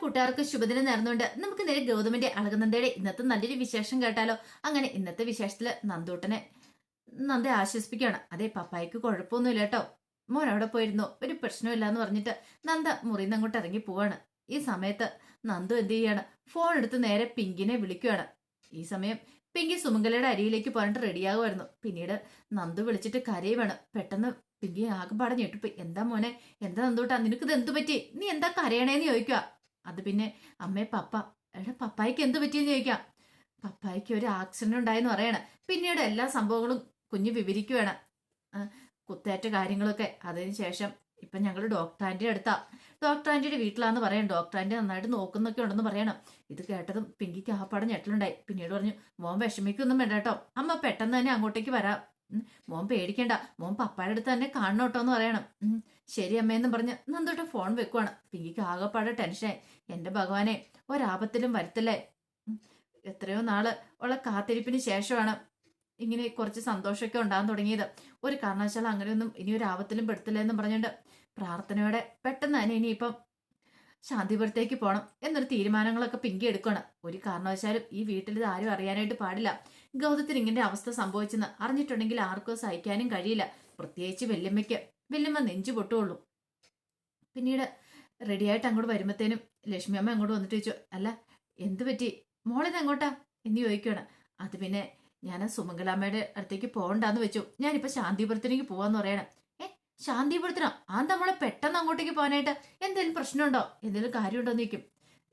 കൂട്ടുകാർക്ക് ശുഭദിനം നേർന്നുകൊണ്ട് നമുക്ക് നേരെ ഗൗതമിന്റെ അളകനന്ദയുടെ ഇന്നത്തെ നല്ലൊരു വിശേഷം കേട്ടാലോ? അങ്ങനെ ഇന്നത്തെ വിശേഷത്തിൽ നന്ദൂട്ടനെ നന്ദ ആശ്വസിപ്പിക്കുകയാണ്. അതെ പപ്പായ്ക്ക് കുഴപ്പമൊന്നുമില്ല കേട്ടോ. മോൻ അവിടെ പോയിരുന്നു. ഒരു പ്രശ്നമില്ല എന്ന് പറഞ്ഞിട്ട് നന്ദ മുറിയിൽ അങ്ങോട്ട് ഇറങ്ങി പോവാണ്. ഈ സമയത്ത് നന്ദു എന്ത് ചെയ്യാണ്? ഫോൺ എടുത്ത് നേരെ പിങ്കിനെ വിളിക്കുകയാണ്. ഈ സമയം പിങ്കി സുമംഗലയുടെ അരിയിലേക്ക് പോകാനായിട്ട് റെഡിയാകുമായിരുന്നു. പിന്നീട് നന്ദു വിളിച്ചിട്ട് കരയുവാണ്. പെട്ടെന്ന് പിങ്കി ആകെ പാടെ ഞെട്ടിപ്പോയി. എന്താ മോനെ? എന്താ നന്ദൂട്ടാ? ഇത് എന്തു പറ്റി? നീ എന്താ കരയണേന്ന് ചോദിക്കുക അത് പിന്നെ അമ്മേ പപ്പ എടാ പപ്പായ്ക്ക് എന്ത് പറ്റിയെന്ന് ചോദിക്കാം. പപ്പായ്ക്ക് ഒരു ആക്സിഡന്റ് ഉണ്ടായെന്ന് പറയണം. പിന്നീട് എല്ലാ സംഭവങ്ങളും കുഞ്ഞ് വിവരിക്കുകയാണ് കുത്തേറ്റ കാര്യങ്ങളൊക്കെ. അതിന് ശേഷം ഇപ്പൊ ഞങ്ങൾ ഡോക്ടർ ആന്റിയുടെ അടുത്താ. ഡോക്ടർ ആന്റിയുടെ വീട്ടിലാന്ന് പറയാം ഡോക്ടർ ആന്റി നന്നായിട്ട് നോക്കുന്നൊക്കെ ഉണ്ടെന്ന് പറയണം. ഇത് കേട്ടതും പിങ്കിക്ക് ആപ്പാടെ ഞെട്ടലുണ്ടായി. പിന്നീട് പറഞ്ഞു മോൻ വിഷമിക്കൊന്നും വേണ്ട കേട്ടോ. അമ്മ പെട്ടെന്ന് തന്നെ അങ്ങോട്ടേക്ക് വരാം. മോൻ പേടിക്കണ്ട. മോൻ പപ്പായുടെ അടുത്ത് തന്നെ കാണണം എന്ന് പറയണം ശരി അമ്മയെന്ന് പറഞ്ഞ് നന്ദോട്ട് ഫോൺ വെക്കുവാണ്. പിങ്കിക്ക് ആകെപ്പാടെ ടെൻഷനായി. എന്റെ ഭഗവാനെ ഒരാപത്തിലും വരുത്തല്ലേ? എത്രയോ നാൾ ഉള്ള കാത്തിരിപ്പിന് ശേഷമാണ് ഇങ്ങനെ കുറച്ച് സന്തോഷമൊക്കെ ഉണ്ടാകാൻ തുടങ്ങിയത്. ഒരു കാരണവശാലും അങ്ങനെയൊന്നും ഇനി ഒരു ആപത്തിലും പെടുത്തില്ല എന്ന് പറഞ്ഞുകൊണ്ട് പ്രാർത്ഥനയോടെ പെട്ടെന്ന് തന്നെ ഇനിയിപ്പം ശാന്തിപുരത്തേക്ക് പോകണം എന്നൊരു തീരുമാനങ്ങളൊക്കെ പിങ്കി എടുക്കണം ഒരു കാരണവശാലും ഈ വീട്ടിൽ ഇത് ആരും അറിയാനായിട്ട് പാടില്ല. ഗൗതത്തിന് ഇങ്ങനെ അവസ്ഥ സംഭവിച്ചെന്ന് അറിഞ്ഞിട്ടുണ്ടെങ്കിൽ ആർക്കും സഹിക്കാനും കഴിയില്ല. പ്രത്യേകിച്ച് വല്യമ്മയ്ക്ക്. വല്യമ്മ നെഞ്ചു പൊട്ടുള്ളൂ. പിന്നീട് റെഡിയായിട്ട് അങ്ങോട്ട് വരുമ്പത്തേനും ലക്ഷ്മി അമ്മ അങ്ങോട്ട് വന്നിട്ട് ചോദിച്ചു അല്ല എന്ത് പറ്റി? മോളിത് എങ്ങോട്ടാ? എന്ന് ചോദിക്കുകയാണ്. അത് പിന്നെ ഞാൻ സുമംഗലാമ്മയുടെ അടുത്തേക്ക് പോകണ്ടെന്ന് വെച്ചു. ഞാനിപ്പോ ശാന്തിപുരത്തിലേക്ക് പോവാന്ന് പറയണം. ഏ ശാന്തിപുരത്തിനോ? ആ നമ്മളെ പെട്ടെന്ന് അങ്ങോട്ടേക്ക് പോകാനായിട്ട് എന്തെങ്കിലും പ്രശ്നമുണ്ടോ? എന്തെങ്കിലും കാര്യമുണ്ടോ? എന്ന് ചോദിക്കും.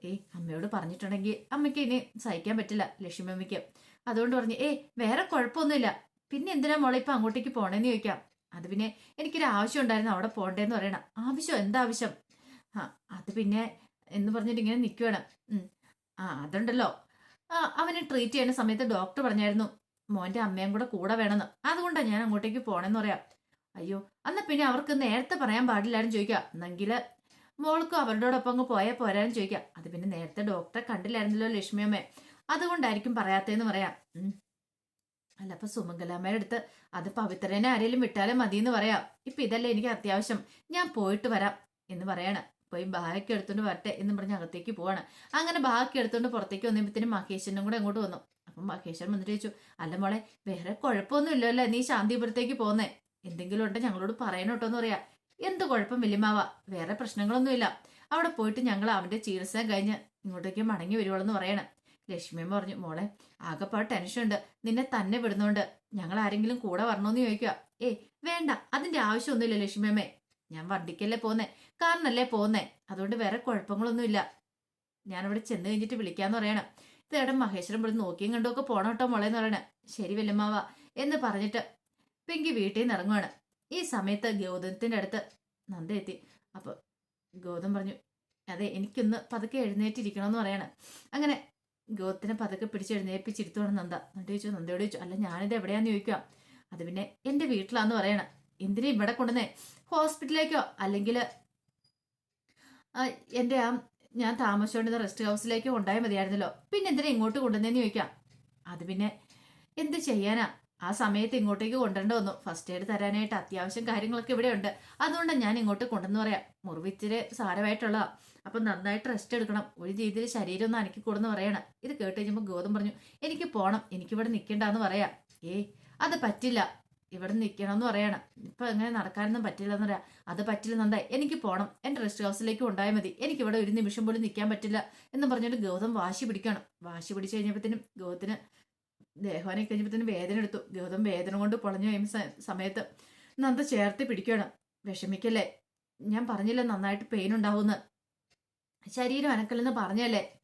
ഏയ് അമ്മയോട് പറഞ്ഞിട്ടുണ്ടെങ്കിൽ അമ്മയ്ക്ക് ഇനി സഹിക്കാൻ പറ്റില്ല ലക്ഷ്മി അമ്മയ്ക്ക്. അതുകൊണ്ട് പറഞ്ഞു ഏ വേറെ കുഴപ്പമൊന്നുമില്ല. പിന്നെ എന്തിനാ മോളെ ഇപ്പൊ അങ്ങോട്ടേക്ക് പോണേന്ന് ചോദിക്കാം? അത് പിന്നെ എനിക്കൊരു ആവശ്യം ഉണ്ടായിരുന്നു അവിടെ പോണ്ടേന്ന് പറയണം. ആവശ്യം? എന്താ ആവശ്യം ആ അത് പിന്നെ എന്ന് പറഞ്ഞിട്ട് ഇങ്ങനെ നിൽക്കുവാണ് ഉം. ആ അതുണ്ടല്ലോ. അവനെ ട്രീറ്റ് ചെയ്യുന്ന സമയത്ത് ഡോക്ടർ പറഞ്ഞായിരുന്നു മോന്റെ അമ്മയും കൂടെ കൂടെ വേണമെന്ന്. അതുകൊണ്ടാണ് ഞാൻ അങ്ങോട്ടേക്ക് പോണെന്ന് പറയാം. അയ്യോ അന്ന് പിന്നെ അവർക്ക് നേരത്തെ പറയാൻ പാടില്ലായിരുന്നു ചോദിക്കാം എന്നെങ്കിൽ മോൾക്കും അവരോടൊപ്പം അങ്ങ് പോയാൽ പോരാന്ന് ചോദിക്കാം അത് പിന്നെ നേരത്തെ ഡോക്ടറെ കണ്ടില്ലായിരുന്നല്ലോ ലക്ഷ്മി അമ്മ അതുകൊണ്ടായിരിക്കും പറയാത്തേന്ന് പറയാം. അല്ല അപ്പൊ സുമംഗലാമ്മയുടെ അടുത്ത് അത് പവിത്രനെ ആരെങ്കിലും വിട്ടാലും മതി എന്ന് പറയാം. ഇപ്പൊ ഇതല്ലേ എനിക്ക് അത്യാവശ്യം. ഞാൻ പോയിട്ട് വരാം എന്ന് പറയാണ്. പോയി ബാഗൊക്കെ എടുത്തോണ്ട് വരട്ടെ എന്ന് പറഞ്ഞ് അകത്തേക്ക് പോവാണ്. അങ്ങനെ ബാഗൊക്കെ എടുത്തോണ്ട് പുറത്തേക്ക് വന്നപ്പോഴത്തേനും മഹേശ്വരനും കൂടെ അങ്ങോട്ട് വന്നു. അപ്പം മഹേശ്വരൻ വന്നിട്ട് ചോദിച്ചു അല്ല മോളെ വേറെ കുഴപ്പമൊന്നും ഇല്ലല്ലോ നീ ശാന്തിപുരത്തേക്ക് പോന്നേ. എന്തെങ്കിലും ഉണ്ടോ ഞങ്ങളോട് പറയണോട്ടോ എന്ന് പറയാ. എന്ത് കുഴപ്പം വലിയമാവ വേറെ പ്രശ്നങ്ങളൊന്നുമില്ല. അവിടെ പോയിട്ട് ഞങ്ങൾ അവന്റെ ചികിത്സ കഴിഞ്ഞ് ഇങ്ങോട്ടേക്ക് മടങ്ങി വരുവോളെന്ന് പറയണം. ലക്ഷ്മിയമ്മ പറഞ്ഞു മോളെ ആകെപ്പാട് ടെൻഷൻ ഉണ്ട്. നിന്നെ തന്നെ വിടുന്നോണ്ട്. ഞങ്ങൾ ആരെങ്കിലും കൂടെ വരണോന്ന് ചോദിക്കുക ഏ വേണ്ട. അതിന്റെ ആവശ്യമൊന്നുമില്ല ലക്ഷ്മിയമ്മേ ഞാൻ വണ്ടിക്കല്ലേ പോന്നേ? കാറിനല്ലേ പോന്നേ. അതുകൊണ്ട് വേറെ കുഴപ്പങ്ങളൊന്നുമില്ല. ഞാനവിടെ ചെന്ന് കഴിഞ്ഞിട്ട് വിളിക്കാന്ന് പറയണം. ഇതേടം മഹേശ്വരൻ ഇവിടെ നോക്കിയും കണ്ടും ഒക്കെ പോണം കേട്ടോ മോളെ എന്ന് പറയണേ. ശരി വല്യമ്മാവ എന്ന് പറഞ്ഞിട്ട് പിങ്കി വീട്ടിൽ നിന്ന് ഇറങ്ങുവാണ്. ഈ സമയത്ത് ഗൗതമത്തിന്റെ അടുത്ത് നന്ദ എത്തി. അപ്പൊ ഗൗതം പറഞ്ഞു അതെ എനിക്കൊന്ന് പതുക്കെ എഴുന്നേറ്റിരിക്കണമെന്ന് പറയണം. അങ്ങനെ ഗൗതത്തിനെ പതുക്കെ പിടിച്ച് എഴുന്നേപ്പിച്ചിരുത്തുവാണ് നന്ദ. നന്ദ ചോദിച്ചു നന്ദയോട് ചോദിച്ചു അല്ല ഞാനിത് എവിടെയാന്ന് ചോദിക്കുക? അത് പിന്നെ എന്റെ വീട്ടിലാന്ന് പറയണം. എന്തിനാ ഇവിടെ കൊണ്ടുവന്നേ? ഹോസ്പിറ്റലിലേക്കോ? അല്ലെങ്കിൽ എന്റെ ആ ഞാൻ താമസിച്ചുകൊണ്ടിരുന്ന റെസ്റ്റ് ഹൗസിലേക്ക് ഉണ്ടായാൽ മതിയായിരുന്നല്ലോ. പിന്നെ എന്തിനാ ഇങ്ങോട്ട് കൊണ്ടുവന്നേന്ന് ചോദിക്കാം അത് പിന്നെ എന്ത് ചെയ്യാനാ? ആ സമയത്ത് ഇങ്ങോട്ടേക്ക് കൊണ്ടുവരേണ്ട വന്നു. ഫസ്റ്റ് എയ്ഡ് തരാനായിട്ട് അത്യാവശ്യം കാര്യങ്ങളൊക്കെ ഇവിടെ ഉണ്ട്. അതുകൊണ്ടാണ് ഞാൻ ഇങ്ങോട്ട് കൊണ്ടുവന്ന് പറയാം. മുറിവിച്ചിരി സാരമായിട്ടുള്ളതാ അപ്പം നന്നായിട്ട് റെസ്റ്റ് എടുക്കണം. ഒരു രീതിയിൽ ശരീരം ഒന്ന് അനക്കി കൊടുന്ന് പറയണം. ഇത് കേട്ട് കഴിഞ്ഞപ്പോൾ ഗോതം പറഞ്ഞു എനിക്ക് പോണം. എനിക്കിവിടെ നിൽക്കണ്ടെന്ന് പറയാം. ഏയ് അത് പറ്റില്ല. ഇവിടെ നിൽക്കണം എന്ന് പറയണം. ഇപ്പം എങ്ങനെ നടക്കാനൊന്നും പറ്റില്ല എന്ന് പറയാം. അത് പറ്റില്ല നന്ദായി എനിക്ക് പോകണം എന്റെ റെസ്റ്റ് ഹൗസിലേക്ക് ഉണ്ടായാൽ മതി. എനിക്കിവിടെ ഒരു നിമിഷം പോലും നിൽക്കാൻ പറ്റില്ല. എന്ന് പറഞ്ഞിട്ട് ഗൗതം വാശി പിടിക്കണം. വാശി പിടിച്ചു കഴിഞ്ഞപ്പോഴത്തേനും ഗൗതത്തിന് ദേഹവാനെ കഴിഞ്ഞപ്പോഴത്തേനും വേദന എടുത്തു. ഗൗതം വേദന കൊണ്ട് പൊളഞ്ഞു കഴിയുന്ന സമയത്ത് നന്ദ ചേർത്ത് പിടിക്കണം വിഷമിക്കല്ലേ? ഞാൻ പറഞ്ഞില്ല നന്നായിട്ട് പെയിൻ ഉണ്ടാവുമെന്ന്? ശരീരം അനക്കല്ലെന്ന് പറഞ്ഞല്ലേ?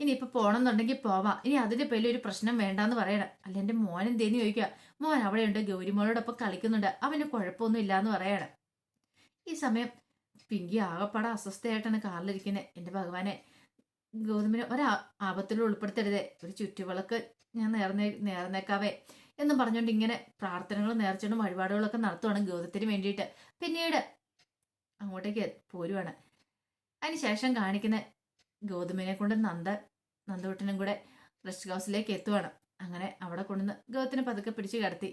ഇനി ഇനിയിപ്പോ പോണെന്നുണ്ടെങ്കിൽ പോവാം. ഇനി അതിന്റെ പേരിൽ ഒരു പ്രശ്നം വേണ്ടാന്ന് പറയണം. അല്ല എന്റെ മോൻ എന്തേന്ന് ചോദിക്കുക? മോൻ അവിടെയുണ്ട് ഗൗരിമോളോടൊപ്പം കളിക്കുന്നുണ്ട്. അവന് കുഴപ്പമൊന്നും ഇല്ലാന്ന് പറയണം. ഈ സമയം പിങ്കി ആകപ്പാടെ അസ്വസ്ഥയായിട്ടാണ് കാറിലിരിക്കുന്നത് എന്റെ ഭഗവാനെ ഗൗതമിനെ ഒരാ ആപത്തിൽ ഉൾപ്പെടുത്തരുതേ. ഒരു ചുറ്റുവിളക്ക് ഞാൻ നേർന്നേ നേർന്നേക്കാവേ എന്നും പറഞ്ഞുകൊണ്ട് ഇങ്ങനെ പ്രാർത്ഥനകളും നേർച്ചകളും വഴിപാടുകളൊക്കെ നടത്തുവാണ് ഗൗതത്തിന് വേണ്ടിയിട്ട്. പിന്നീട് അങ്ങോട്ടേക്ക് പോരുവാണ്. അതിനുശേഷം കാണിക്കുന്ന ഗൗതമിനെ കൊണ്ട് നന്ദ നന്ദൂട്ടനും കൂടെ റെസ്റ്റ് ഹൗസിലേക്ക് എത്തുവാണ്. അങ്ങനെ അവിടെ കൊണ്ടുവന്ന് ഗൗതത്തിനെ പതുക്കെ പിടിച്ച് കിടത്തി.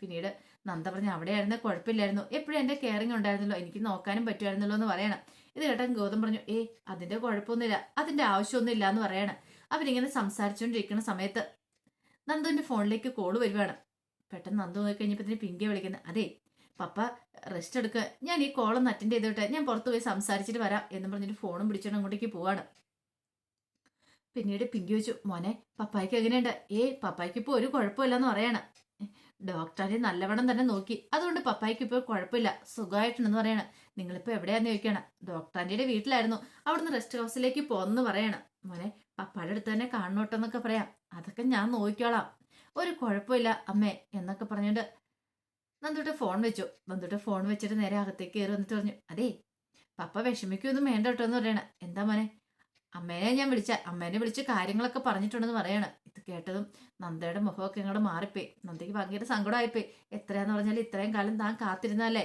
പിന്നീട് നന്ദ പറഞ്ഞ അവിടെയായിരുന്ന കുഴപ്പമില്ലായിരുന്നു. എപ്പോഴും എന്റെ കെയറിങ് ഉണ്ടായിരുന്നല്ലോ. എനിക്ക് നോക്കാനും പറ്റുമായിരുന്നല്ലോ എന്ന് പറയണം. ഇത് കേട്ടാൻ ഗൗതം പറഞ്ഞു ഏ അതിന്റെ കുഴപ്പമൊന്നുമില്ല. അതിന്റെ ആവശ്യമൊന്നും ഇല്ല എന്ന് പറയണം. അവരിങ്ങനെ സംസാരിച്ചുകൊണ്ടിരിക്കുന്ന സമയത്ത് നന്ദുവിന്റെ ഫോണിലേക്ക് കോൾ വരുവാണ്. പെട്ടെന്ന് നന്ദു നോക്കി കഴിഞ്ഞപ്പോൾ പിങ്കിയെ വിളിക്കുന്നത് അതെ പപ്പ റെസ്റ്റ് എടുക്കുക ഞാൻ ഈ കോളൊന്ന് അറ്റൻഡ് ചെയ്തോട്ടെ. ഞാൻ പുറത്ത് പോയി സംസാരിച്ചിട്ട് വരാം എന്ന് പറഞ്ഞിട്ട് ഫോണും പിടിച്ചോണ്ട് അങ്ങോട്ടേക്ക് പോവാണ്. പിന്നീട് പിങ്കി വെച്ചു മോനെ പപ്പായ്ക്ക് എങ്ങനെയുണ്ട്? ഏ പപ്പായ്ക്ക് ഇപ്പോൾ ഒരു കുഴപ്പമില്ലെന്ന് പറയാണ്. ഡോക്ടറെ നല്ലവണ്ണം തന്നെ നോക്കി. അതുകൊണ്ട് പപ്പായ്ക്ക് ഇപ്പോൾ കുഴപ്പമില്ല. സുഖമായിട്ടുണ്ടെന്ന് പറയണം. നിങ്ങളിപ്പോൾ എവിടെയാന്ന് ചോദിക്കണം? ഡോക്ടറാന്റെ വീട്ടിലായിരുന്നു. അവിടുന്ന് റെസ്റ്റ് ഹൗസിലേക്ക് പോന്നെന്ന് പറയണം. മോനെ പപ്പായുടെ അടുത്ത് തന്നെ കാണണോട്ടെന്നൊക്കെ പറയാം. അതൊക്കെ ഞാൻ നോക്കിക്കോളാം. ഒരു കുഴപ്പമില്ല അമ്മേ എന്നൊക്കെ പറഞ്ഞുകൊണ്ട് നന്ദുട്ട് ഫോൺ വെച്ചു. നന്ദുട്ട് ഫോൺ വെച്ചിട്ട് നേരെ അകത്തേക്ക് കയറി വന്നിട്ട് പറഞ്ഞു അതേ പപ്പ വിഷമിക്കൊന്നും വേണ്ട കേട്ടോ എന്ന് പറയണ. എന്താ മോനെ? അമ്മേനെ ഞാൻ വിളിച്ച അമ്മേനെ വിളിച്ച് കാര്യങ്ങളൊക്കെ പറഞ്ഞിട്ടുണ്ടെന്ന് പറയണ. ഇത് കേട്ടതും നന്ദയുടെ മുഖമൊക്കെ ഇങ്ങോട്ട് മാറിപ്പോയി. നന്ദയ്ക്ക് ഭയങ്കര സങ്കടമായിപ്പോയി. എത്രയാന്ന് പറഞ്ഞാൽ ഇത്രയും കാലം താൻ കാത്തിരുന്നല്ലേ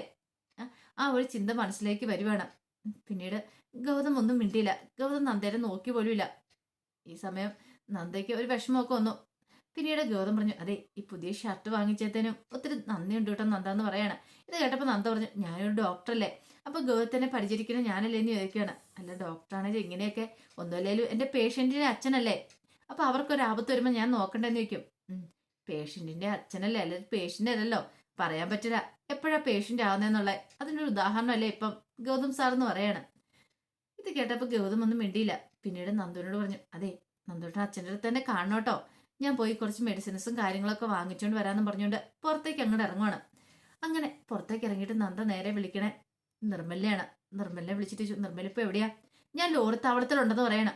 ആ ഒരു ചിന്ത മനസ്സിലേക്ക് വരുവാണ്. പിന്നീട് ഗൗതം ഒന്നും മിണ്ടിയില്ല. ഗൗതം നന്ദയുടെ നോക്കി പോലുമില്ല. ഈ സമയം നന്ദയ്ക്ക് ഒരു വിഷമമൊക്കെ വന്നു. പിന്നീട് ഗൗതം പറഞ്ഞു അതെ ഈ പുതിയ ഷർട്ട് വാങ്ങിച്ചതിനും ഒത്തിരി നന്ദിയുണ്ട് കേട്ടോ നന്ദ എന്ന് പറയാണ്. ഇത് കേട്ടപ്പോൾ നന്ദ പറഞ്ഞു ഞാനൊരു ഡോക്ടറല്ലേ അപ്പൊ ഗൗതത്തിനെ പരിചരിക്കുന്ന ഞാനല്ലേ എന്ന് ചോദിക്കുകയാണ്. അല്ല ഡോക്ടറാണെങ്കിൽ ഇങ്ങനെയൊക്കെ ഒന്നുമല്ലേലും എന്റെ പേഷ്യന്റിന്റെ അച്ഛനല്ലേ? അപ്പൊ അവർക്കൊരു ആപത്ത് വരുമ്പോൾ ഞാൻ നോക്കണ്ടെന്ന് ചോദിക്കും. പേഷ്യന്റിന്റെ അച്ഛനല്ലേ? അല്ലെ പേഷ്യന്റ് അല്ലല്ലോ? പറയാൻ പറ്റില്ല. എപ്പോഴാ പേഷ്യന്റ് ആവുന്നതെന്നുള്ള അതിനൊരു ഉദാഹരണമല്ലേ ഇപ്പം? ഗൗതം സാർ എന്ന് പറയാണ്. ഇത് കേട്ടപ്പോൾ ഗൗതം ഒന്നും മിണ്ടിയില്ല. പിന്നീട് നന്ദുവിനോട് പറഞ്ഞു അതെ നന്ദുവിന്റെ അച്ഛന്റെ അടുത്ത് തന്നെ കാണണോട്ടോ ഞാൻ പോയി കുറച്ച് മെഡിസിൻസും കാര്യങ്ങളൊക്കെ വാങ്ങിച്ചുകൊണ്ട് വരാമെന്ന് പറഞ്ഞുകൊണ്ട് പുറത്തേക്ക് അങ്ങോട്ട് ഇറങ്ങുവാണ്. അങ്ങനെ പുറത്തേക്ക് ഇറങ്ങിയിട്ട് നന്ദ നേരെ വിളിക്കണേ. നിർമ്മലയാണ്. നിർമ്മലിനെ വിളിച്ചിട്ട് ചോ- നിർമ്മല ഇപ്പൊ എവിടെയാ? ഞാൻ ലോറി താവളത്തിലുണ്ടെന്ന് പറയണം.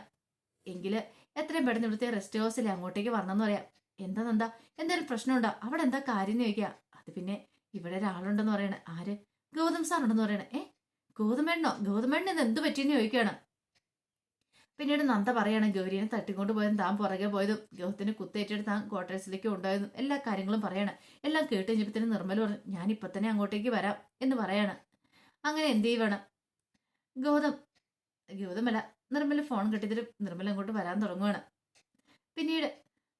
എങ്കിൽ എത്രയും പെട്ടെന്ന് ഇവിടുത്തെ റെസ്റ്റ് ഹൗസിൽ അങ്ങോട്ടേക്ക് വരണമെന്ന് പറയാം. എന്താ നന്ദ? എന്തെങ്കിലും പ്രശ്നമുണ്ടോ? അവിടെ എന്താ കാര്യം ചോദിക്കുക അത് പിന്നെ ഇവിടെ ഒരാളുണ്ടെന്ന് പറയണേ. ആര്? ഗൗതം സാർ ഉണ്ടെന്ന് പറയണേ. ഏ? ഗൗതമേണ്ണോ ഗൗതമേണ്ണ ഇത് എന്ത് പറ്റിയെന്ന് ചോദിക്കുകയാണ് പിന്നീട് നന്ദ പറയാണ് ഗൗരിയെ തട്ടിക്കൊണ്ട് പോയതും താൻ പുറകെ പോയതും ഗൗഹത്തിന് കുത്തേറ്റിട്ട് താൻ ക്വാർട്ടേഴ്സിലേക്ക് ഉണ്ടായതും എല്ലാ കാര്യങ്ങളും പറയണം. എല്ലാം കേട്ട് കഴിഞ്ഞപ്പോഴത്തേനും നിർമ്മല പറഞ്ഞു ഞാൻ ഇപ്പൊ തന്നെ അങ്ങോട്ടേക്ക് വരാം എന്ന് പറയാണ്. അങ്ങനെ എന്ത് ചെയ്യണം? ഗൗതം ഗൗതമല്ല നിർമ്മല ഫോൺ കിട്ടിയിട്ട് നിർമ്മല അങ്ങോട്ട് വരാൻ തുടങ്ങുവാണ്. പിന്നീട്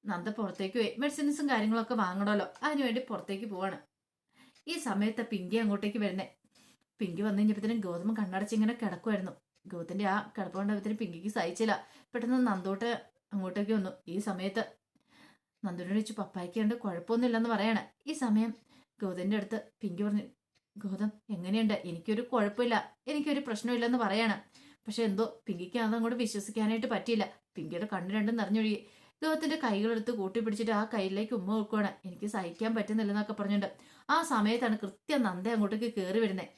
നന്ദ പുറത്തേക്ക് പോയി. മെഡിസിൻസും കാര്യങ്ങളൊക്കെ വാങ്ങണമല്ലോ അതിനുവേണ്ടി പുറത്തേക്ക് പോവാണ്. ഈ സമയത്ത് പിങ്കി അങ്ങോട്ടേക്ക് വരുന്നേ. പിങ്കി വന്നു കഴിഞ്ഞപ്പോഴത്തേനും ഗൗതമ കണ്ണടച്ച് ഇങ്ങനെ കിടക്കുമായിരുന്നു ഗൗതത്തിന്റെ ആ കിടപ്പ് കണ്ടപ്പോഴത്തേനും പിങ്കിക്ക് സഹിച്ചില്ല. പെട്ടെന്ന് നന്ദോട്ട് അങ്ങോട്ടേക്ക് വന്നു. ഈ സമയത്ത് നന്ദുവിനോട് വെച്ച് പപ്പായ്ക്ക് കണ്ട് കുഴപ്പമൊന്നുമില്ലെന്ന് പറയാണ്. ഈ സമയം ഗൗതന്റെ അടുത്ത് പിങ്കി പറഞ്ഞു ഗൗതം എങ്ങനെയുണ്ട്? എനിക്കൊരു കുഴപ്പമില്ല. എനിക്കൊരു പ്രശ്നമില്ലെന്ന് പറയാണ്. പക്ഷെ എന്തോ പിങ്കിക്ക് അതങ്ങോട്ട് വിശ്വസിക്കാനായിട്ട് പറ്റിയില്ല. പിങ്കിയുടെ കണ്ണു രണ്ടും നിറഞ്ഞൊഴുകി. ഗൗതത്തിന്റെ കൈകളെടുത്ത് കൂട്ടിപ്പിടിച്ചിട്ട് ആ കയ്യിലേക്ക് ഉമ്മ വെക്കുവാണ്. എനിക്ക് സഹിക്കാൻ പറ്റുന്നില്ലെന്നൊക്കെ പറഞ്ഞുണ്ട് ആ സമയത്താണ് കൃത്യം നന്ദ അങ്ങോട്ടേക്ക് കയറി വരുന്നത്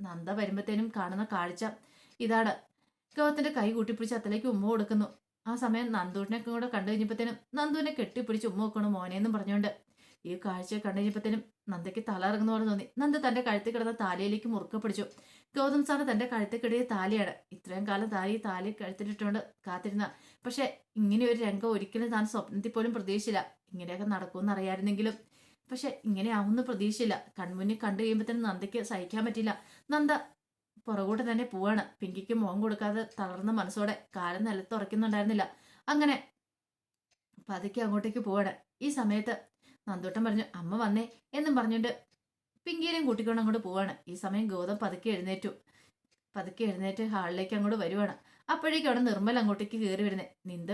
നന്ദ വരുമ്പോഴത്തേനും കാണുന്ന കാഴ്ച ഇതാണ്. ഗൗതത്തിന്റെ കൈ കൂട്ടിപ്പിടിച്ച് അത്തലേക്ക് ഉമ്മ കൊടുക്കുന്നു. ആ സമയം നന്ദുവിനൊക്കെ കൂടെ കണ്ടു കഴിഞ്ഞപ്പോഴത്തേനും നന്ദുവിനെ കെട്ടിപ്പിടിച്ച് ഉമ്മ വെക്കണം മോനെന്നും പറഞ്ഞുകൊണ്ട്. ഈ കാഴ്ച കണ്ടു കഴിഞ്ഞപ്പോഴത്തേനും നന്ദയ്ക്ക് തല ഇറങ്ങുന്ന പോലെ തോന്നി. നന്ദ തന്റെ കഴുത്തിൽ കിടന്ന താലിയിലേക്ക് മുറുക്ക പിടിച്ചു. ഗൗതം സാറ് തന്റെ കഴുത്തിൽ കിടിയ താലിയാണ്. ഇത്രയും കാലം താലി താലി കഴുത്തിലിട്ടുകൊണ്ട് കാത്തിരുന്ന. പക്ഷെ ഇങ്ങനെ ഒരു രംഗം ഒരിക്കലും താൻ സ്വപ്നത്തിൽ പോലും പ്രതീക്ഷിച്ചില്ല. ഇങ്ങനെയൊക്കെ നടക്കുമെന്ന് അറിയായിരുന്നെങ്കിലും. പക്ഷെ ഇങ്ങനെ ആവുമെന്ന് പ്രതീക്ഷയില്ല കൺമുന്നിൽ കണ്ടു കഴിയുമ്പോഴത്തേനും നന്ദയ്ക്ക് സഹിക്കാൻ പറ്റില്ല നന്ദ പുറകോട്ട് തന്നെ പോവാണ്. പിങ്കിക്ക് മുഖം കൊടുക്കാതെ തളർന്ന മനസ്സോടെ കാലം നിലത്ത് ഉറയ്ക്കുന്നുണ്ടായിരുന്നില്ല. അങ്ങനെ പതുക്കെ അങ്ങോട്ടേക്ക് പോവാണ്. ഈ സമയത്ത് നന്ദൂട്ടൻ പറഞ്ഞു അമ്മ വന്നേ എന്നും പറഞ്ഞുകൊണ്ട് പിങ്കീനെയും കൂട്ടിക്കൊണ്ട് അങ്ങോട്ട് പോവാണ്. ഈ സമയം ഗൗതം പതുക്കെ എഴുന്നേറ്റു. പതുക്കെ എഴുന്നേറ്റ് ഹാളിലേക്ക് അങ്ങോട്ട് വരുവാണ്. അപ്പോഴേക്കും അവിടെ നിർമ്മൽ അങ്ങോട്ടേക്ക് കയറി വരുന്നത് നിന്ദ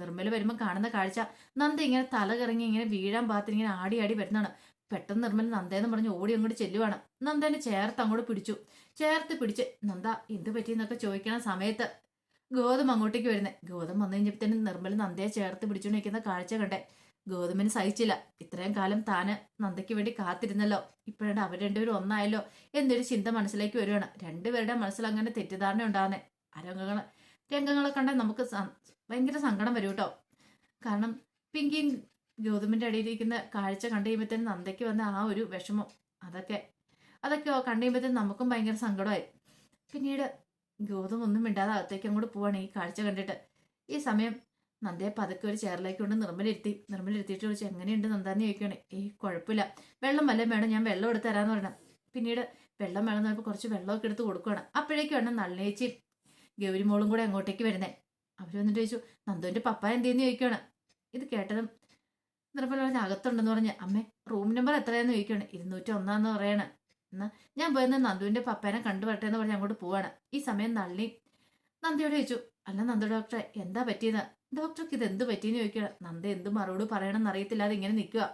നിർമ്മൽ വരുമ്പോൾ കാണുന്ന കാഴ്ച. നന്ദ ഇങ്ങനെ തല കറങ്ങി ഇങ്ങനെ വീഴാൻ പാകത്തിന് ഇങ്ങനെ ആടി ആടി വരുന്നതാണ്. പെട്ടെന്ന് നിർമ്മൽ നന്ദേന്ന് പറഞ്ഞ് ഓടി അങ്ങോട്ട് ചെല്ലുവാണ്. നന്ദേനെ ചേർത്ത് അങ്ങോട്ട് പിടിച്ചു. ചേർത്ത് പിടിച്ച് നന്ദ എന്ത് പറ്റിയെന്നൊക്കെ ചോദിക്കണ സമയത്ത് ഗോതമ്പ് അങ്ങോട്ടേക്ക് വരുന്നത് ഗോതമ്പ് വന്നു കഴിഞ്ഞപ്പോഴത്തേനും നിർമ്മൽ നന്ദയെ ചേർത്ത് പിടിച്ചുകൊണ്ടിരിക്കുന്ന കാഴ്ച കണ്ടേ. ഗോതമ്പിന് സഹിച്ചില്ല. ഇത്രയും കാലം താന് നന്ദയ്ക്ക് വേണ്ടി കാത്തിരുന്നല്ലോ. ഇപ്പോഴാണ് അവർ രണ്ടുപേരും ഒന്നായല്ലോ എന്നൊരു ചിന്ത മനസ്സിലേക്ക് വരുവാണ്. രണ്ടുപേരുടെ മനസ്സിൽ അങ്ങനെ തെറ്റിദ്ധാരണ ഉണ്ടാകുന്നേ. ആ രംഗങ്ങൾ രംഗങ്ങളെ കണ്ടാൽ നമുക്ക് ഭയങ്കര സങ്കടം വരും കേട്ടോ. കാരണം പിങ്കിയും ഗോതമ്പിന്റെ അടിയിലിരിക്കുന്ന കാഴ്ച കണ്ടു കഴിയുമ്പോഴത്തേനും നന്ദയ്ക്ക് വന്ന ആ ഒരു വിഷമം അതൊക്കെ അതൊക്കെ കണ്ടു നമുക്കും ഭയങ്കര സങ്കടമായി. പിന്നീട് ഗൗതം ഒന്നും മിണ്ടാതെ അകത്തേക്ക് അങ്ങോട്ട് പോവാണ് ഈ കാഴ്ച കണ്ടിട്ട്. ഈ സമയം നന്ദയെ പതുക്കെ ഒരു ചെയറിലേക്ക് കൊണ്ട് നിർമ്മലിരുത്തി. നിർമ്മലിരുത്തിയിട്ട് ചോദിച്ചു എങ്ങനെയുണ്ട് നന്ദാന്ന് ചോദിക്കുകയാണ്. ഈ കുഴപ്പമില്ല. വെള്ളം വല്ലതും വേണം. ഞാൻ വെള്ളം എടുത്ത് തരാമെന്ന് പറയണം. പിന്നീട് വെള്ളം വേണം എന്ന് പറയുമ്പോൾ കുറച്ച് വെള്ളമൊക്കെ എടുത്ത് കൊടുക്കുകയാണ് അപ്പോഴേക്കാണ് നള്ളേച്ചി ഗൗരിമോളും കൂടെ അങ്ങോട്ടേക്ക് വരുന്നത് അവർ വന്നിട്ട് ചോദിച്ചു നന്ദുവിന്റെ പപ്പ എന്തെന്ന് ചോദിക്കുകയാണ്. ഇത് കേട്ടതും നിർമ്മല പറഞ്ഞ അകത്തുണ്ടെന്ന് പറഞ്ഞ് അമ്മേ റൂം നമ്പർ എത്രയാന്ന് ചോദിക്കുകയാണ്. ഇരുന്നൂറ്റി ഒന്നാന്ന് പറയണ്. എന്നാ ഞാൻ പോയെന്ന് നന്ദുവിന്റെ പപ്പേനെ കണ്ടുവരട്ടെ എന്ന് പറഞ്ഞ് അങ്ങോട്ട് പോവാണ്. ഈ സമയം നള്ളി നന്ദിയോട് ചോദിച്ചു അല്ല നന്ദു ഡോക്ടറെ എന്താ പറ്റിയത് ഡോക്ടർക്ക് ഇത് എന്ത് പറ്റിയെന്ന് ചോദിക്കണം നന്ദ എന്ത് മറുപടി പറയണമെന്ന് അറിയത്തില്ലാതെ ഇങ്ങനെ നിൽക്കുക.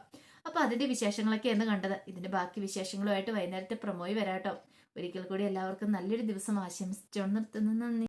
അപ്പൊ അതിന്റെ വിശേഷങ്ങളൊക്കെ എന്ന് കണ്ടത്. ഇതിന്റെ ബാക്കി വിശേഷങ്ങളുമായിട്ട് വൈകുന്നേരത്തെ പ്രമോയി വരാട്ടോ ഒരിക്കൽ കൂടി എല്ലാവർക്കും നല്ലൊരു ദിവസം ആശംസിച്ചോണ്ട് നിർത്തുന്നു. നന്ദി.